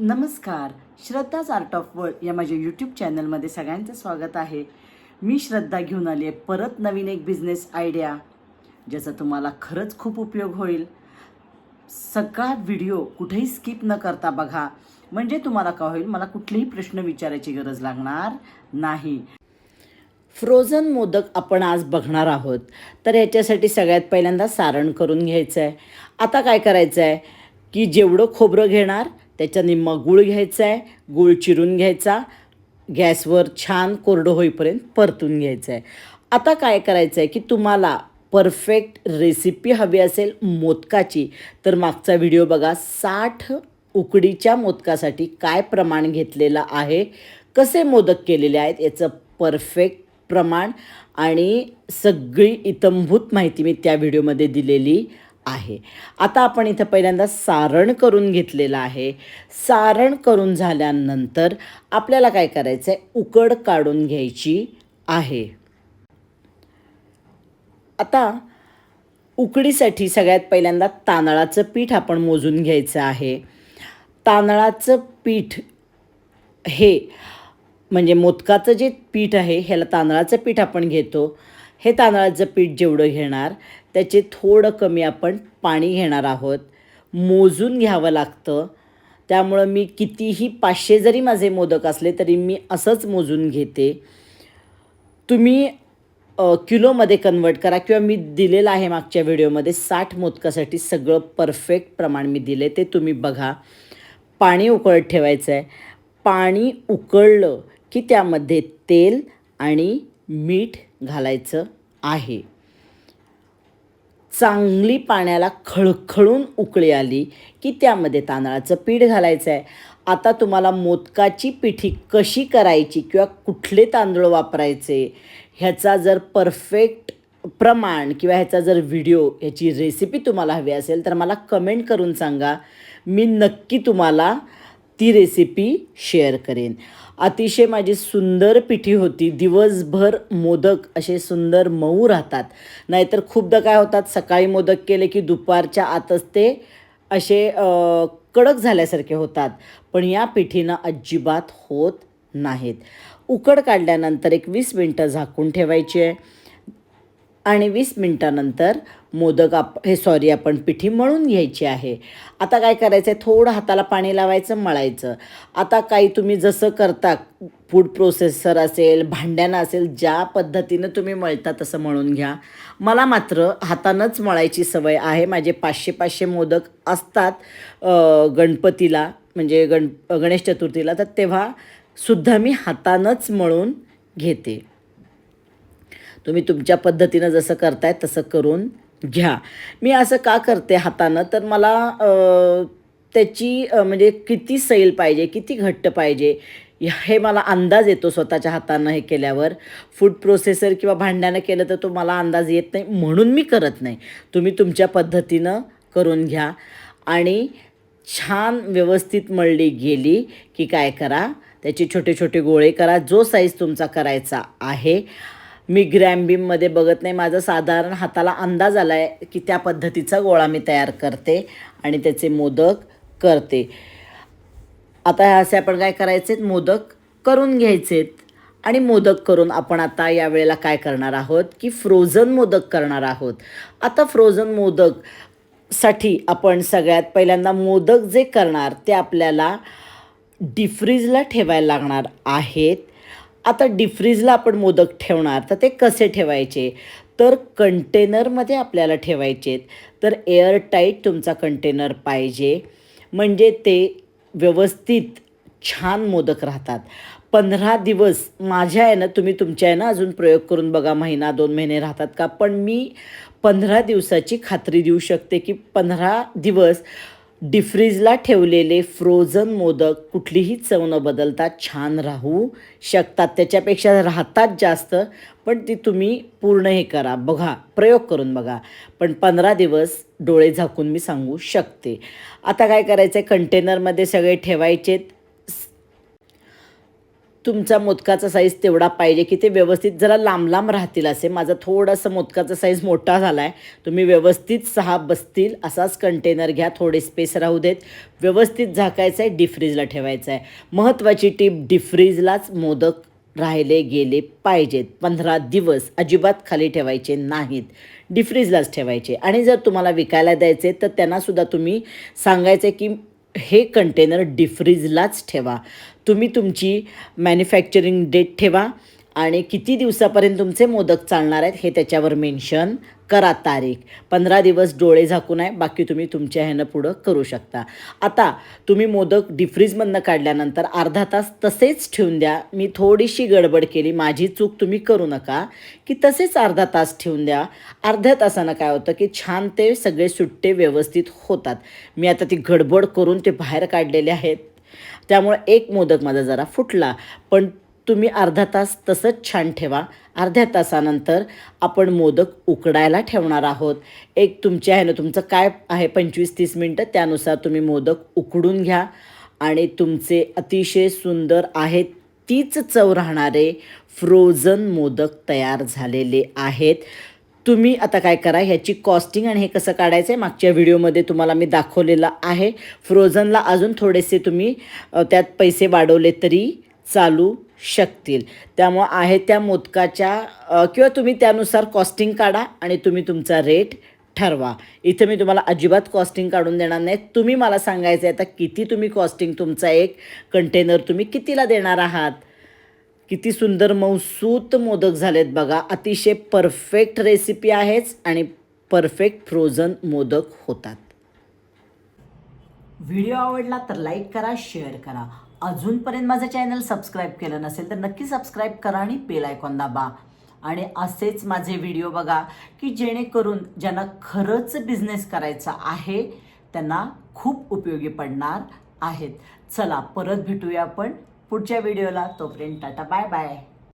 नमस्कार. श्रद्धाच art of world या माझ्या यूट्यूब चॅनलमध्ये सगळ्यांचं स्वागत आहे. मी श्रद्धा घेऊन आली आहे परत नवीन एक बिझनेस आयडिया ज्याचा तुम्हाला खरंच खूप उपयोग होईल. सगळा व्हिडिओ कुठेही स्किप न करता बघा. म्हणजे तुम्हाला का होईल? मला कुठलेही प्रश्न विचारायची गरज लागणार नाही. फ्रोझन मोदक आपण आज बघणार आहोत. तर याच्यासाठी सगळ्यात पहिल्यांदा सारण करून घ्यायचं आहे आता काय करायचं आहे की जेवढं खोबरं घेणार त्याच्या निम्मा गूळ घ्यायचा आहे गूळ चिरून घ्यायचा गॅसवर छान कोरडं होईपर्यंत परतून घ्यायचं आहे आता काय करायचं आहे की तुम्हाला परफेक्ट रेसिपी हवी असेल मोदकाची तर मागचा व्हिडिओ बघा. साठ उकडीच्या मोदकासाठी काय प्रमाण घेतलेलं आहे कसे मोदक केलेले आहेत याचं परफेक्ट प्रमाण आणि सगळी इतंभूत माहिती मी त्या व्हिडिओमध्ये दिलेली. आहे. आता आपण इथं पहिल्यांदा सारण करून घेतलेलं आहे. सारण करून झाल्यानंतर आपल्याला काय करायचं आहे उकड काढून घ्यायची आहे. आता उकडीसाठी सगळ्यात पहिल्यांदा तांदळाचं पीठ आपण मोजून घ्यायचं आहे. तांदळाचं पीठ हे म्हणजे मोदकाचं जे पीठ आहे ह्याला तांदळाचं पीठ आपण घेतो. हे तांदळाचं पीठ जेवढं घेणार त्याचे थोडं कमी आपण पाणी घेणार आहोत. मोजून घ्यावं लागतं. त्यामुळं मी कितीही पाचशे जरी माझे मोदक असले तरी मी असंच मोजून घेते. तुम्ही किलोमध्ये कन्वर्ट करा किंवा मी दिलेलं आहे मागच्या व्हिडिओमध्ये साठ मोदकासाठी सगळं परफेक्ट प्रमाण मी दिले ते तुम्ही बघा. पाणी उकळत ठेवायचं आहे पाणी उकळलं की त्यामध्ये तेल आणि मीठ घालायचं आहे. चांगली पाण्याला खळखळून उकळी आली की त्यामध्ये तांदळाचं पीठ घालायचं आहे. आता तुम्हाला मोदकाची पिठी कशी करायची किंवा कुठले तांदूळ वापरायचे ह्याचा जर परफेक्ट प्रमाण किंवा ह्याचा जर व्हिडिओ ह्याची रेसिपी तुम्हाला हवी असेल तर मला कमेंट करून सांगा. मी नक्की तुम्हाला ती रेसिपी शेअर करेन. अतिशय माझी सुंदर पिठी होती. दिवसभर मोदक असे सुंदर मऊ राहतात. नाहीतर खूपदा काय होतात सकाळी मोदक केले की दुपारच्या आतच ते असे कडक झाल्यासारखे होतात. पण या पिठीनं अजिबात होत नाहीत. उकड काढल्यानंतर एक वीस मिनटं झाकून ठेवायची आहे. आणि वीस मिनटानंतर मोदक आप हे सॉरी आपण पिठी मळून घ्यायची आहे. आता काय करायचं आहे थोडं हाताला पाणी लावायचं मळायचं. आता काही तुम्ही जसं करता फूड प्रोसेसर असेल भांड्यानं असेल ज्या पद्धतीनं तुम्ही मळता तसं मळून घ्या. मला मात्र हातानंच मळायची सवय आहे. माझे पाचशे पाचशे मोदक असतात गणपतीला म्हणजे गण गणेश चतुर्थीला. तर तेव्हा सुद्धा मी हातानंच मळून घेते. तुम्ही तुमच्या पद्धतीनं जसं करताय तसं करून घ्या. मी असं का करते हातानं? तर मला त्याची म्हणजे किती सैल पाहिजे किती घट्ट पाहिजे हे मला अंदाज येतो स्वतःच्या हातानं हे केल्यावर. फूड प्रोसेसर किंवा भांड्यानं केलं तर तो मला अंदाज येत नाही म्हणून मी करत नाही. तुम्ही तुमच्या पद्धतीनं करून घ्या. आणि छान व्यवस्थित मळली गेली की काय करा त्याचे छोटे छोटे गोळे करा जो साईज तुमचा करायचा आहे. मी ग्रॅमबीममध्ये बघत नाही. माझा साधारण हाताला अंदाज आला आहे की त्या पद्धतीचा गोळा मी तयार करते आणि त्याचे मोदक करते. आता हे असे आपण काय करायचे मोदक करून घ्यायचेत. आणि मोदक करून आपण आता यावेळेला काय करणार आहोत? की फ्रोझन मोदक करणार आहोत. आता फ्रोझन मोदकसाठी आपण सगळ्यात पहिल्यांदा मोदक जे करणार ते आपल्याला डिफ्रीजला ठेवायला लागणार आहेत. आता डिफ्रीजला आपण मोदक ठेवणार तर ते कसे ठेवायचे? तर कंटेनरमध्ये आपल्याला ठेवायचे तर एअरटाईट तुमचा कंटेनर पाहिजे. म्हणजे ते व्यवस्थित छान मोदक राहतात. पंधरा दिवस माझ्या आहे ना तुम्ही तुमच्या आहे ना अजून प्रयोग करून बघा महिना दोन महिने राहतात का? पण मी पंधरा दिवसाची खात्री देऊ शकते की पंधरा दिवस डिफ्रीजला ठेवलेले फ्रोझन मोदक कुठलीही चव न बदलता छान राहू शकतात. त्याच्यापेक्षा राहतात जास्त पण ती तुम्ही पूर्ण हे करा. बघा प्रयोग करून बघा. पण पंधरा दिवस डोळे झाकून मी सांगू शकते. आता काय करायचं आहे कंटेनरमध्ये सगळे ठेवायचेत. तुमचा मोदकाचा साईज तेवढा पाहिजे की ते व्यवस्थित जरा लांब लांब राहतील असे. माझा थोडासा मोदकाचा साईज मोठा झाला आहे तुम्ही व्यवस्थित सहा बसतील असाच कंटेनर घ्या. थोडे स्पेस राहू देत. व्यवस्थित झाकायचं आहे डिफ्रीजला ठेवायचं आहे महत्त्वाची टीप डिफ्रीजलाच मोदक राहिले गेले पाहिजेत. पंधरा दिवस अजिबात खाली ठेवायचे नाहीत. डिफ्रीजलाच ठेवायचे. आणि जर तुम्हाला विकायला द्यायचे तर त्यांनासुद्धा तुम्ही सांगायचं की हे कंटेनर डिफ्रीजलाच ठेवा. तुम्ही तुमची मॅन्युफॅक्चरिंग डेट ठेवा आणि किती दिवसापर्यंत तुमचे मोदक चालणार आहेत हे त्याच्यावर मेन्शन करा तारीख. पंधरा दिवस डोळे झाकून आहे बाकी तुम्ही तुमच्या ह्यानं पुढं करू शकता. आता तुम्ही मोदक डिफ्रीजमधनं काढल्यानंतर अर्धा तास तसेच ठेवून द्या. मी थोडीशी गडबड केली माझी चूक तुम्ही करू नका की तसेच अर्धा तास ठेवून द्या. अर्ध्या तासानं काय होतं की छान ते सगळे सुट्टे व्यवस्थित होतात. मी आता ती गडबड करून ते बाहेर काढलेले आहेत. त्यामुळे एक मोदक माझा जरा फुटला. पण तुम्ही अर्धा तास तसंच छान ठेवा. अर्ध्या तासानंतर आपण मोदक उकडायला ठेवणार आहोत. एक तुमच्या ना तुमचं काय आहे पंचवीस तीस मिनटं त्यानुसार तुम्ही मोदक उकडून घ्या. आणि तुमचे अतिशय सुंदर आहेत तीच चव राहणारे फ्रोझन मोदक तयार झालेले आहेत. तुम्ही आता काय करा ह्याची कॉस्टिंग आणि हे कसं काढायचं आहे मागच्या व्हिडिओमध्ये तुम्हाला मी दाखवलेलं आहे. फ्रोझनला अजून थोडेसे तुम्ही त्यात पैसे वाढवले तरी चालू शकतील. त्यामुळं आहे त्या मोदकाच्या किंवा तुम्ही त्यानुसार कॉस्टिंग काढा आणि तुम्ही तुमचा रेट ठरवा. इथं मी तुम्हाला अजिबात कॉस्टिंग काढून देणार नाही. तुम्ही मला सांगायचं आहे आता किती तुम्ही कॉस्टिंग तुमचा एक कंटेनर तुम्ही कितीला देणार आहात? किती सुंदर मौसूत मोदक झालेत बघा. अतिशय परफेक्ट रेसिपी आहेच आणि परफेक्ट फ्रोझन मोदक होतात. व्हिडिओ आवडला तर लाईक करा शेअर करा. अजूनपर्यंत माझं चॅनल सबस्क्राईब केलं नसेल तर नक्की सबस्क्राईब करा आणि बेल आयकॉन दाबा. आणि असेच माझे व्हिडिओ बघा की जेणेकरून ज्यांना खरंच बिझनेस करायचा आहे त्यांना खूप उपयोगी पडणार आहेत. चला परत भेटूया आपण. पुढच्या व्हिडिओला तोपर्यंत टाटा बाय बाय.